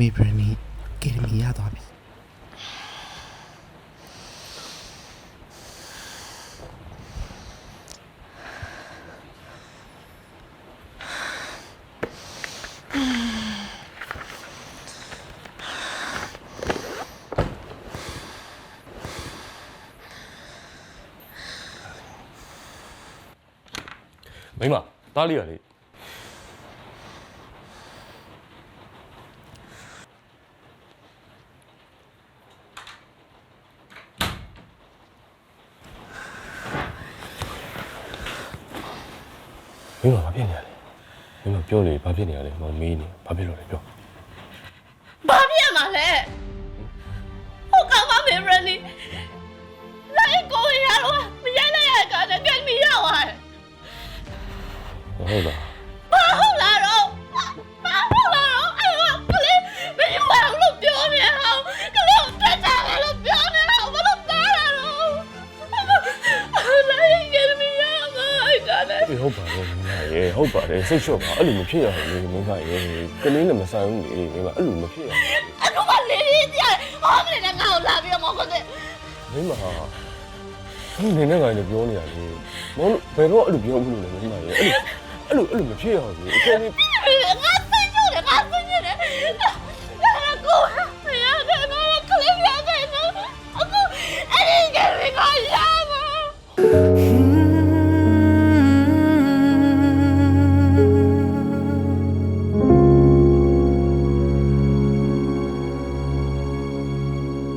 မေဘရနီကယ်ဒမီရသွားပြီမိမတားလေးရလေ မင်းမဘာဖြစ်နေရလဲမင်းမပြောလေဘာဖြစ်နေရလဲမောင်မေးနေဘာဖြစ်လို့လဲပြောဘာဖြစ်မှာလဲဟိုကောင်မမေဘရနီလိုက်ကိုရတော့မရိုက်လိုက်ရကတည်းကမီရောက်သွားတယ်ဟုတ်လား အေးဟုတ်ပါတယ်မင်းကရေဟုတ်ပါတယ်စိတ်လျှော့ပါအဲ့လိုမဖြစ်ရဘူးမင်းကရေကလေးနဲ့မဆိုင်ဘူးလေမင်းကအဲ့လိုမဖြစ်ရဘူးအခုကလေးလေးကြည့်ရဟောမနေနဲ့ငါ့ကိုလာပြီးတော့မဟုတ်ဘူးမင်းမဟာမင်းနေနဲ့ငါလည်းပြောနေရလေမဟုတ်ဘယ်တော့အဲ့လိုပြောဘူးလို့လည်းမင်းကရေအဲ့လိုအဲ့လိုမဖြစ်ရဘူးအကယ်လေးငါစိတ်လျှော့တယ်ငါစိတ်ညစ်တယ်ကိုရတယ်နော်ကလေးရတယ်နော်အခုအဲ့ဒီကလေးကရပါ